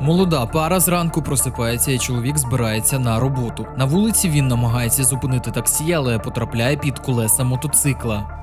Молода пара зранку просипається, і чоловік збирається на роботу. На вулиці він намагається зупинити таксі, але потрапляє під колеса мотоцикла.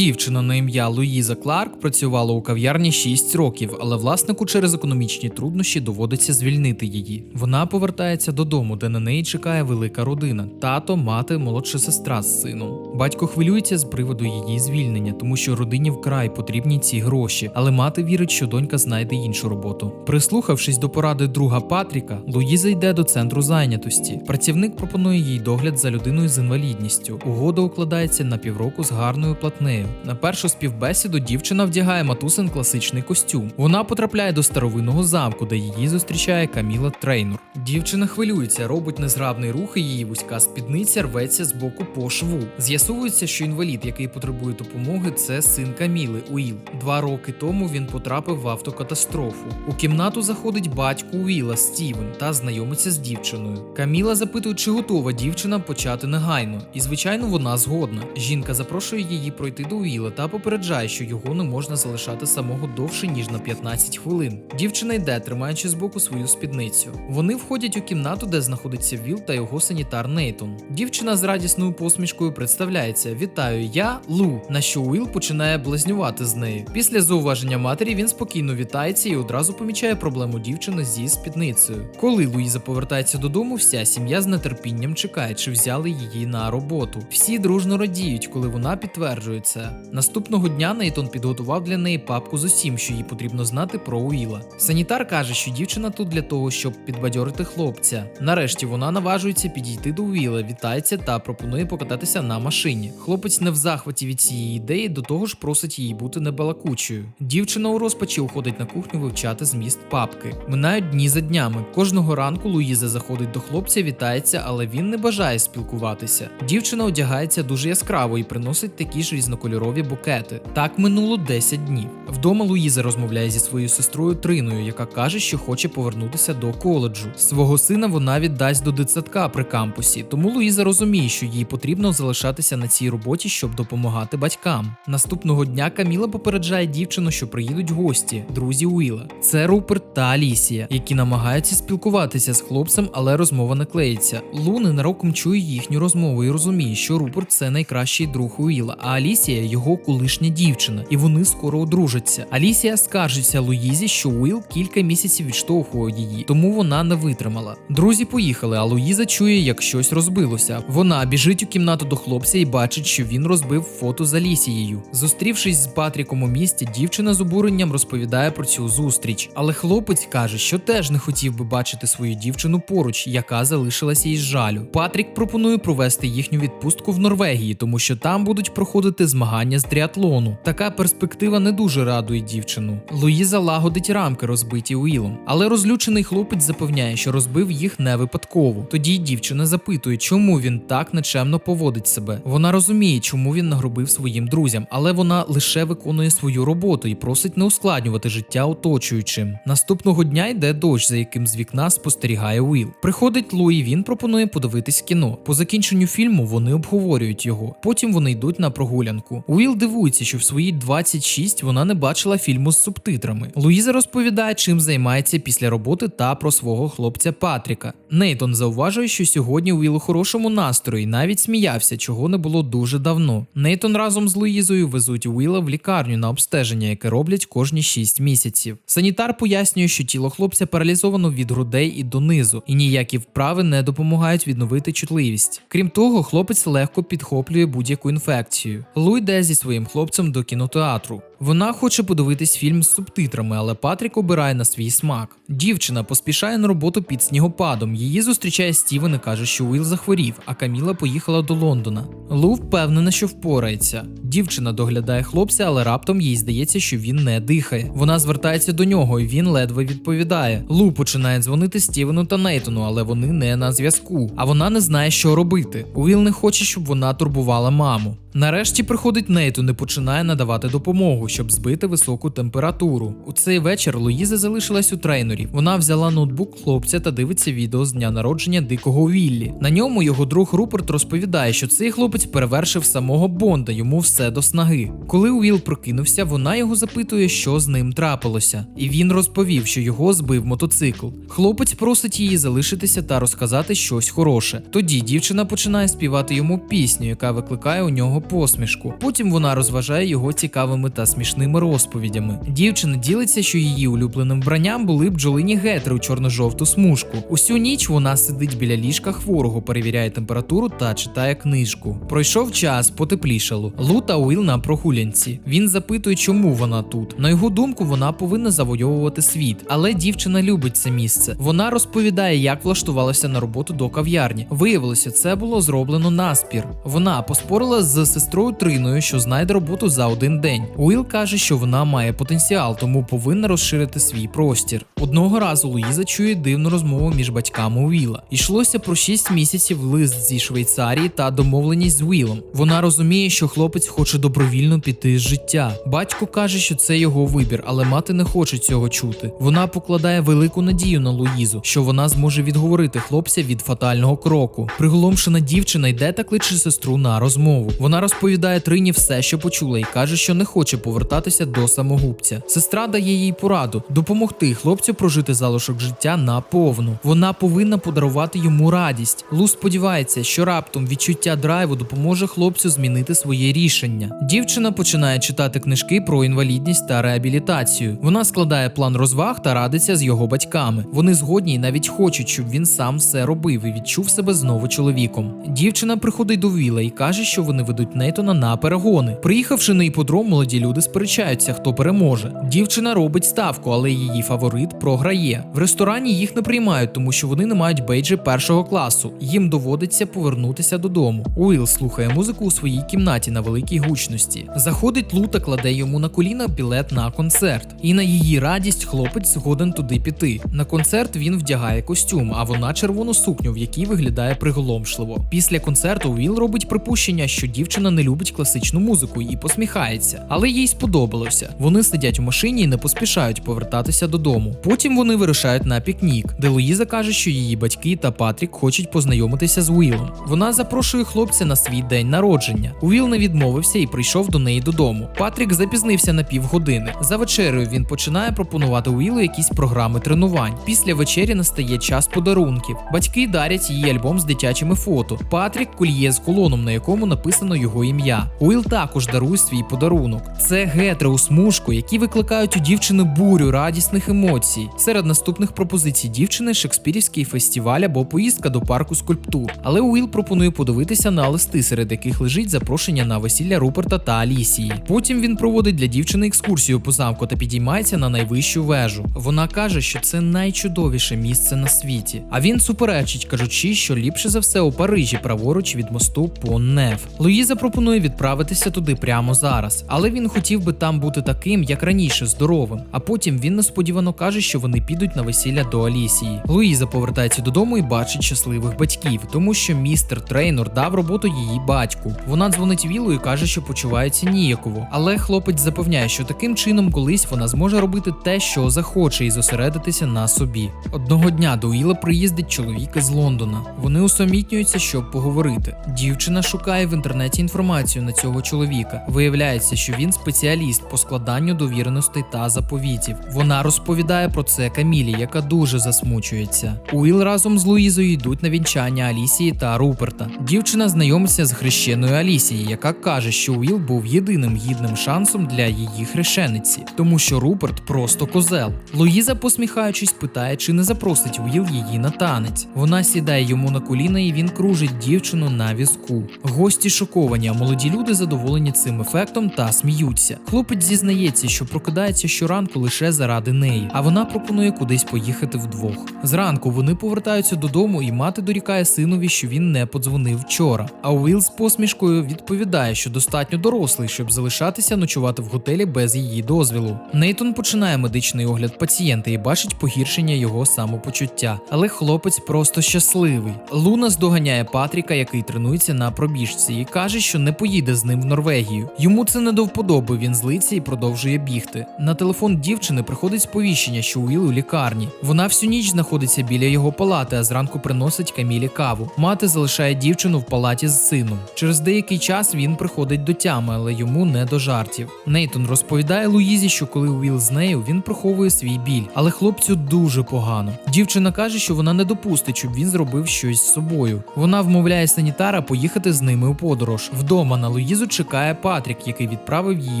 Дівчина на ім'я Луїза Кларк працювала у кав'ярні 6 років, але власнику через економічні труднощі доводиться звільнити її. Вона повертається додому, де на неї чекає велика родина: тато, мати, молодша сестра з сином. Батько хвилюється з приводу її звільнення, тому що родині вкрай потрібні ці гроші, але мати вірить, що донька знайде іншу роботу. Прислухавшись до поради друга Патріка, Луїза йде до центру зайнятості. Працівник пропонує їй догляд за людиною з інвалідністю. Угода укладається на півроку з гарною платнею. На першу співбесіду дівчина вдягає матусин класичний костюм. Вона потрапляє до старовинного замку, де її зустрічає Каміла Трейнор. Дівчина хвилюється, робить незграбний рух, і її вузька спідниця рветься з боку по шву. З'ясовується, що інвалід, який потребує допомоги, це син Каміли Уіл. Два роки тому він потрапив в автокатастрофу. У кімнату заходить батько Уіла Стівен та знайомиться з дівчиною. Каміла запитує, чи готова дівчина почати негайно, і звичайно вона згодна. Жінка запрошує її пройти до Уіла та попереджає, що його не можна залишати самого довше ніж на 15 хвилин. Дівчина йде, тримаючи збоку свою спідницю. Вони входять у кімнату, де знаходиться Віл та його санітар Нейтон. Дівчина з радісною посмішкою представляється: Вітаю, я Лу. На що Уіл починає блазнювати з нею. Після зауваження матері він спокійно вітається і одразу помічає проблему дівчини зі спідницею. Коли Луїза повертається додому, вся сім'я з нетерпінням чекає, чи взяли її на роботу. Всі дружно радіють, коли вона підтверджує це. Наступного дня Нейтон підготував для неї папку з усім, що їй потрібно знати про Уіла. Санітар каже, що дівчина тут для того, щоб підбадьорити хлопця. Нарешті вона наважується підійти до Уіла, вітається та пропонує покататися на машині. Хлопець не в захваті від цієї ідеї, до того ж просить її бути небалакучою. Дівчина у розпачі уходить на кухню вивчати зміст папки. Минають дні за днями. Кожного ранку Луїза заходить до хлопця, вітається, але він не бажає спілкуватися. Дівчина одягається дуже яскраво і приносить такі ж різнокольорові букети. Так минуло 10 днів. Вдома Луїза розмовляє зі своєю сестрою Триною, яка каже, що хоче повернутися до коледжу. Свого сина вона віддасть до дитсадка при кампусі, тому Луїза розуміє, що їй потрібно залишатися на цій роботі, щоб допомагати батькам. Наступного дня Каміла попереджає дівчину, що приїдуть гості, друзі Уіла. Це Руперт та Алісія, які намагаються спілкуватися з хлопцем, але розмова не клеїться. Лу ненароком чує їхню розмову і розуміє, що Руперт це найкращий друг Уіла, а Алісія його колишня дівчина, і вони скоро одружаться. Алісія скаржиться Луїзі, що Уіл кілька місяців відштовхував її, тому вона не витримала. Друзі поїхали, а Луїза чує, як щось розбилося. Вона біжить у кімнату до хлопця і бачить, що він розбив фото з Алісією. Зустрівшись з Патріком у місті, дівчина з обуренням розповідає про цю зустріч. Але хлопець каже, що теж не хотів би бачити свою дівчину поруч, яка залишилася із жалю. Патрік пропонує провести їхню відпустку в Норвегії, тому що там будуть проходити змагання з тріатлону. Така перспектива не дуже радує дівчину. Луїза лагодить рамки, розбиті Уілом, але розлючений хлопець запевняє, що розбив їх не випадково. Тоді дівчина запитує, чому він так нечемно поводить себе. Вона розуміє, чому він нагробив своїм друзям, але вона лише виконує свою роботу і просить не ускладнювати життя оточуючим. Наступного дня йде дощ, за яким з вікна спостерігає Уіл. Приходить Лу і він пропонує подивитись кіно. По закінченню фільму вони обговорюють його. Потім вони йдуть на прогулянку. Уіл дивується, що в свої 26 вона не бачила фільму з субтитрами. Луїза розповідає, чим займається після роботи та про свого хлопця Патріка. Нейтон зауважує, що сьогодні Уіл у хорошому настрої, навіть сміявся, чого не було дуже давно. Нейтон разом з Луїзою везуть Уіла в лікарню на обстеження, яке роблять кожні 6 місяців. Санітар пояснює, що тіло хлопця паралізовано від грудей і донизу, і ніякі вправи не допомагають відновити чутливість. Крім того, хлопець легко підхоплює будь-яку інфекцію. Лу зі своїм хлопцем до кінотеатру. Вона хоче подивитись фільм з субтитрами, але Патрік обирає на свій смак. Дівчина поспішає на роботу під снігопадом. Її зустрічає Стівен і каже, що Уіл захворів, а Каміла поїхала до Лондона. Лу впевнена, що впорається. Дівчина доглядає хлопця, але раптом їй здається, що він не дихає. Вона звертається до нього, і він ледве відповідає. Лу починає дзвонити Стівену та Нейтону, але вони не на зв'язку. А вона не знає, що робити. Уіл не хоче, щоб вона турбувала маму. Нарешті приходить Нейтон і починає надавати допомогу. Щоб збити високу температуру. У цей вечір Луїза залишилась у трейнері. Вона взяла ноутбук хлопця та дивиться відео з дня народження дикого Віллі. На ньому його друг Руперт розповідає, що цей хлопець перевершив самого Бонда, йому все до снаги. Коли Уіл прокинувся, вона його запитує, що з ним трапилося, і він розповів, що його збив мотоцикл. Хлопець просить її залишитися та розказати щось хороше. Тоді дівчина починає співати йому пісню, яка викликає у нього посмішку. Потім вона розважає його цікавими та смішними розповідями. Дівчина ділиться, що її улюбленим вбранням були бджолині гетри у чорно-жовту смужку. Усю ніч вона сидить біля ліжка хворого, перевіряє температуру та читає книжку. Пройшов час, потеплішало. Лу та Уіл на прогулянці. Він запитує, чому вона тут. На його думку, вона повинна завойовувати світ, але дівчина любить це місце. Вона розповідає, як влаштувалася на роботу до кав'ярні. Виявилося, це було зроблено наспір. Вона поспорила з сестрою Триною, що знайде роботу за один день. Уіл каже, що вона має потенціал, тому повинна розширити свій простір. Одного разу Луїза чує дивну розмову між батьками Уіла. Йшлося про 6 місяців лист зі Швейцарії та домовленість з Уілом. Вона розуміє, що хлопець хоче добровільно піти з життя. Батько каже, що це його вибір, але мати не хоче цього чути. Вона покладає велику надію на Луїзу, що вона зможе відговорити хлопця від фатального кроку. Приголомшена дівчина йде та кличе сестру на розмову. Вона розповідає Трині все, що почула, і каже, що не хоче повертатися до самогубця. Сестра дає їй пораду допомогти хлопцю прожити залишок життя наповну. Вона повинна подарувати йому радість. Лу сподівається, що раптом відчуття драйву допоможе хлопцю змінити своє рішення. Дівчина починає читати книжки про інвалідність та реабілітацію. Вона складає план розваг та радиться з його батьками. Вони згодні і навіть хочуть, щоб він сам все робив і відчув себе знову чоловіком. Дівчина приходить до Віла і каже, що вони ведуть Нейтона на перегони. Приїхавши на іподром, молоді люди сперечаються, хто переможе. Дівчина робить ставку, але її фаворит програє. В ресторані їх не приймають, тому що вони не мають бейджі першого класу. Їм доводиться повернутися додому. Уіл слухає музику у своїй кімнаті на великій гучності. Заходить Лу та кладе йому на коліна білет на концерт. І на її радість хлопець згоден туди піти. На концерт він вдягає костюм, а вона червону сукню, в якій виглядає приголомшливо. Після концерту Уіл робить припущення, що дівчина не любить класичну музику і посміхається, але їй сподобалося. Вони сидять у машині і не поспішають повертатися додому. Потім вони вирушають на пікнік, де Луїза каже, що її батьки та Патрік хочуть познайомитися з Уілом. Вона запрошує хлопця на свій день народження. Уіл не відмовився і прийшов до неї додому. Патрік запізнився на півгодини. За вечерею він починає пропонувати Уілу якісь програми тренувань. Після вечері настає час подарунків. Батьки дарять їй альбом з дитячими фото. Патрік кольє з колоном, на якому написано його ім'я. Уіл також дарує свій подарунок. Це гетри у смужку, які викликають у дівчини бурю радісних емоцій. Серед наступних пропозицій дівчини Шекспірівський фестиваль або поїздка до парку скульптур. Але Уіл пропонує подивитися на листи, серед яких лежить запрошення на весілля Руперта та Алісії. Потім він проводить для дівчини екскурсію по замку та підіймається на найвищу вежу. Вона каже, що це найчудовіше місце на світі. А він суперечить, кажучи, що ліпше за все у Парижі, праворуч від мосту Пон-Неф. Луїза пропонує відправитися туди прямо зараз, але він хотів би там бути таким, як раніше, здоровим. А потім він несподівано каже, що вони підуть на весілля до Алісії. Луїза повертається додому і бачить щасливих батьків, тому що містер Трейнор дав роботу її батьку. Вона дзвонить Вілу і каже, що почувається ніяково. Але хлопець запевняє, що таким чином колись вона зможе робити те, що захоче, і зосередитися на собі. Одного дня до Уіла приїздить чоловік із Лондона. Вони усамітнюються, щоб поговорити. Дівчина шукає в інтернеті інформацію на цього чоловіка. Виявляється, що він спеціаліст по складанню довіреностей та заповітів. Вона розповідає про це Камілі, яка дуже засмучується. Уіл разом з Луїзою йдуть на вінчання Алісії та Руперта. Дівчина знайомиться з хрещеною Алісії, яка каже, що Уіл був єдиним гідним шансом для її хрещениці, тому що Руперт просто козел. Луїза, посміхаючись, питає, чи не запросить Уіл її на танець. Вона сідає йому на коліна, і він кружить дівчину на візку. Гості шоковані, а молоді люди задоволені цим ефектом та сміються. Хлопець зізнається, що прокидається щоранку лише заради неї, а вона пропонує кудись поїхати вдвох. Зранку вони повертаються додому, і мати дорікає синові, що він не подзвонив вчора. А Уіл з посмішкою відповідає, що достатньо дорослий, щоб залишатися ночувати в готелі без її дозвілу. Нейтон починає медичний огляд пацієнта і бачить погіршення його самопочуття, але хлопець просто щасливий. Луна здоганяє Патріка, який тренується на пробіжці, і каже, що не поїде з ним в Норвегію. Йому це не до вподоби. Він злиться і продовжує бігти. На телефон дівчини приходить сповіщення, що Уіл у лікарні. Вона всю ніч знаходиться біля його палати, а зранку приносить Камілі каву. Мати залишає дівчину в палаті з сином. Через деякий час він приходить до тями, але йому не до жартів. Нейтон розповідає Луїзі, що коли Уіл з нею, він приховує свій біль, але хлопцю дуже погано. Дівчина каже, що вона не допустить, щоб він зробив щось з собою. Вона вмовляє санітара поїхати з ними у подорож. Вдома на Луїзу чекає Патрік, який відправив її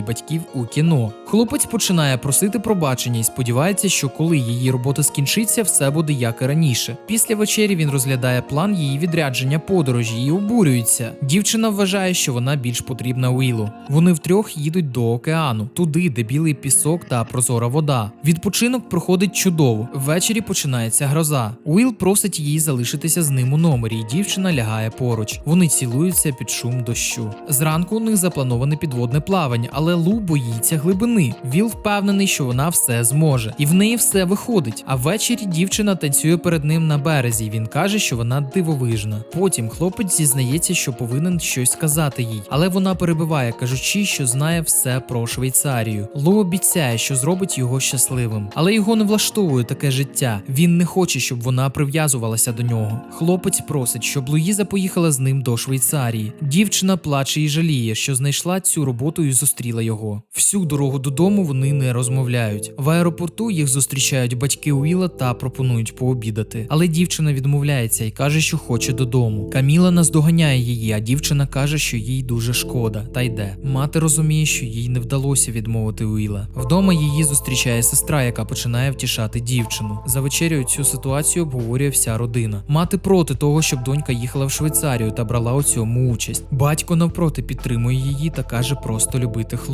батьків у кіно. Хлопець починає просити пробачення і сподівається, що коли її робота скінчиться, все буде як і раніше. Після вечері він розглядає план її відрядження подорожі і обурюється. Дівчина вважає, що вона більш потрібна Уілу. Вони втрьох їдуть до океану, туди, де білий пісок та прозора вода. Відпочинок проходить чудово. Ввечері починається гроза. Уіл просить її залишитися з ним у номері, і дівчина лягає поруч. Вони цілуються під шум дощу. Зранку у них заплановане підводне плавання, але Лу боїться глибини. Віл впевнений, що вона все зможе, і в неї все виходить. А ввечері дівчина танцює перед ним на березі. Він каже, що вона дивовижна. Потім хлопець зізнається, що повинен щось сказати їй, але вона перебиває, кажучи, що знає все про Швейцарію. Лу обіцяє, що зробить його щасливим, але його не влаштовує таке життя. Він не хоче, щоб вона прив'язувалася до нього. Хлопець просить, щоб Луїза поїхала з ним до Швейцарії. Дівчина плаче і жаліє, що знайшла цю роботу і зустріла його. Всю дорогу додому вони не розмовляють. В аеропорту їх зустрічають батьки Уіла та пропонують пообідати. Але дівчина відмовляється і каже, що хоче додому. Каміла наздоганяє її, а дівчина каже, що їй дуже шкода, та йде. Мати розуміє, що їй не вдалося відмовити Уіла. Вдома її зустрічає сестра, яка починає втішати дівчину. За вечерею цю ситуацію обговорює вся родина. Мати проти того, щоб донька їхала в Швейцарію та брала у цьому участь. Батько навпроти підтримує її та каже просто любити хлопця.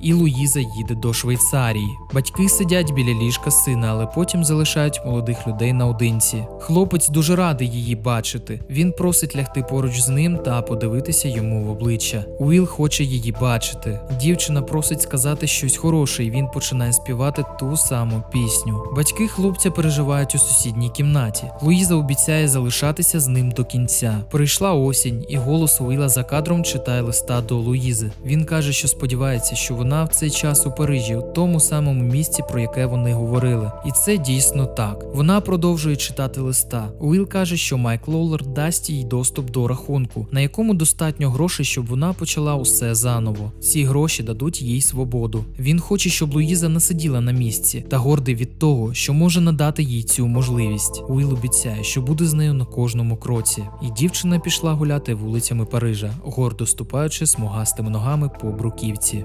І Луїза їде до Швейцарії. Батьки сидять біля ліжка сина, але потім залишають молодих людей наодинці. Хлопець дуже радий її бачити. Він просить лягти поруч з ним та подивитися йому в обличчя. Уіл хоче її бачити. Дівчина просить сказати щось хороше, і він починає співати ту саму пісню. Батьки хлопця переживають у сусідній кімнаті. Луїза обіцяє залишатися з ним до кінця. Прийшла осінь, і голос Уіла за кадром читає листа до Луїзи. Він каже, що сподівається, що вона в цей час у Парижі, у тому самому місці, про яке вони говорили. І це дійсно так. Вона продовжує читати листа. Уіл каже, що Майк Лоллер дасть їй доступ до рахунку, на якому достатньо грошей, щоб вона почала усе заново. Ці гроші дадуть їй свободу. Він хоче, щоб Луїза не сиділа на місці та гордий від того, що може надати їй цю можливість. Уіл обіцяє, що буде з нею на кожному кроці. І дівчина пішла гуляти вулицями Парижа, гордо ступаючи смугастими ногами по бруківці.